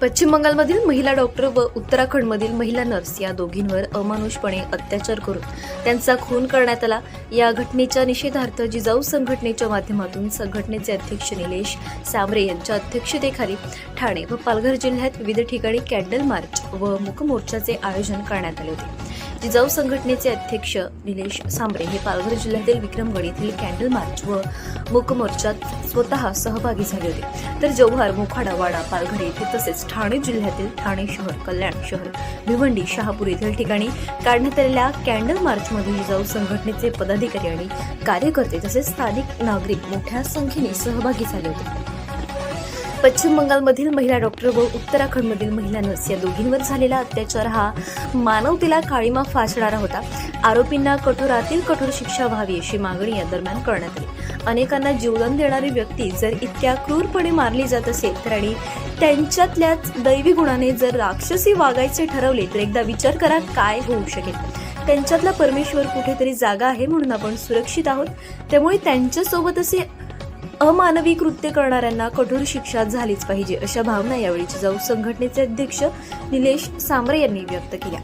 पश्चिम बंगालमधील महिला डॉक्टर व उत्तराखंडमधील महिला नर्स या दोघींवर अमानुषपणे अत्याचार करून त्यांचा खून करण्यात आला. या घटनेच्या निषेधार्थ जिजाऊ संघटनेच्या माध्यमातून संघटनेचे अध्यक्ष निलेश सावरे यांच्या अध्यक्षतेखाली ठाणे व पालघर जिल्ह्यात विविध ठिकाणी कॅन्डल मार्च व मुकमोर्चाचे आयोजन करण्यात आले होते. जिजाऊ संघटनेचे अध्यक्ष निलेश सांबरे हे पालघर जिल्ह्यातील विक्रमगड येथील कॅन्डल मार्च व मूकमोर्चात स्वतः सहभागी झाले होते. तर जव्हार मोखाडा वाडा पालघर येथे तसेच ठाणे जिल्ह्यातील ठाणे शहर कल्याण शहर भिवंडी शहापूर येथील ठिकाणी काढण्यात आलेल्या कॅन्डल मार्चमध्ये जिजाऊ संघटनेचे पदाधिकारी आणि कार्यकर्ते तसेच स्थानिक नागरिक मोठ्या संख्येने सहभागी झाले होते. पश्चिम बंगालमधील महिला डॉक्टर व उत्तराखंडमधील महिला नर्स या दोघींवर झालेला अत्याचार हा मानवतेला काळीमा फासणारा होता. आरोपींना कठोरातील कठोर शिक्षा व्हावी अशी मागणी या दरम्यान करण्यात आली. अनेकांना जीवदान देणारी व्यक्ती जर इतक्या क्रूरपणे मारली जात असेल तर आणि त्यांच्यातल्याच दैवी गुणाने जर राक्षसी वागायचे ठरवले तर एकदा विचार करा काय होऊ शकेल. त्यांच्यातला परमेश्वर कुठेतरी जागा आहे म्हणून आपण सुरक्षित आहोत. त्यामुळे त्यांच्यासोबत असे अमानवी कृत्य करणाऱ्यांना कठोर शिक्षा झालीच पाहिजे अशा भावना यावेळी जिजाऊ संघटनेचे अध्यक्ष निलेश सांबरे यांनी व्यक्त केल्या.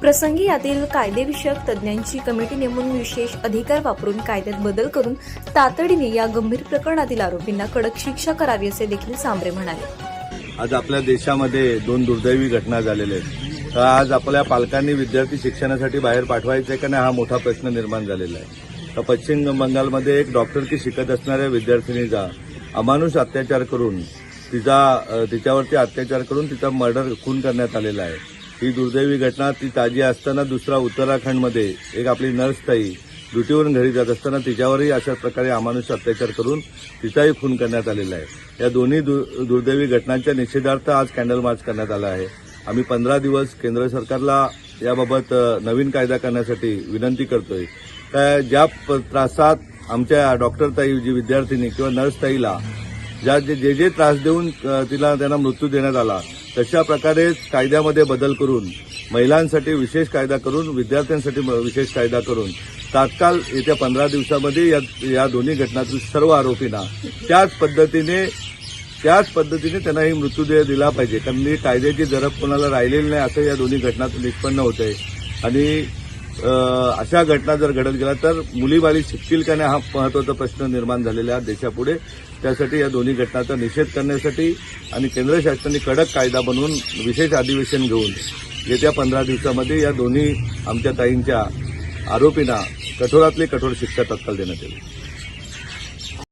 प्रसंगी यातील कायदेविषयक तज्ज्ञांची कमिटी नेमून विशेष अधिकार वापरून कायद्यात बदल करून तातडीने या गंभीर प्रकरणातील आरोपींना कडक शिक्षा करावी असे देखील सांबरे म्हणाले. आज आपल्या देशामध्ये दोन दुर्दैवी घटना झालेल्या आहेत. आज आपल्या पालकांनी विद्यार्थी शिक्षणासाठी बाहेर पाठवायचे का नाही हा मोठा प्रश्न निर्माण झालेला आहे. पश्चिम बंगालमध्ये एक डॉक्टरकी शिकत असणाऱ्या विद्यार्थिनीचा अमानुष अत्याचार करून तिचा तिच्यावरती अत्याचार करून तिचा मर्डर खून करण्यात आलेला आहे. ही दुर्दैवी घटना ती ताजी असताना दुसरा उत्तराखंडमध्ये एक आपली नर्स ताई ड्युटीवरून घरी जात असताना तिच्यावरही अशा प्रकारे अमानुष अत्याचार करून तिचाही खून करण्यात आलेला आहे. या दोन्ही दु- दुर्दैवी घटनांच्या निषेधार्थ आज कॅन्डल मार्च करण्यात आला आहे. आम्ही पंधरा दिवस केंद्र सरकारला याबाबत नवीन कायदा करण्यासाठी विनंती करतोय. का ज्या प- त्रासात आमच्या डॉक्टरताई जी विद्यार्थिनी किंवा नर्स ताईला ज्या जे जे जे त्रास देऊन तिला त्यांना मृत्यू देण्यात आला तशा प्रकारे कायद्यामध्ये बदल करून महिलांसाठी विशेष कायदा करून विद्यार्थ्यांसाठी म- विशेष कायदा करून तात्काळ येत्या पंधरा दिवसामध्ये या या दोन्ही घटनातील सर्व आरोपींना त्याच पद्धतीने त्याच पद्धतीने त्यांना ही मृत्यूदेह दिला पाहिजे. कारण कायद्याची जरब कोणाला राहिलेली नाही असं या दोन्ही घटनातून निष्पन्न होत आहे आणि अशा घटना जर घडत गेल्या तर मुलीबाळी शिकतील का नाही हा महत्त्वाचा प्रश्न निर्माण झालेला आहे देशापुढे. त्यासाठी या दोन्ही घटनांचा निषेध करण्यासाठी आणि केंद्र शासनाने कडक कायदा बनवून विशेष अधिवेशन घेऊन येत्या पंधरा दिवसामध्ये या दोन्ही आमच्या ताईंच्या आरोपींना कठोरातली कठोर शिक्षा तत्काल देण्यात येईल.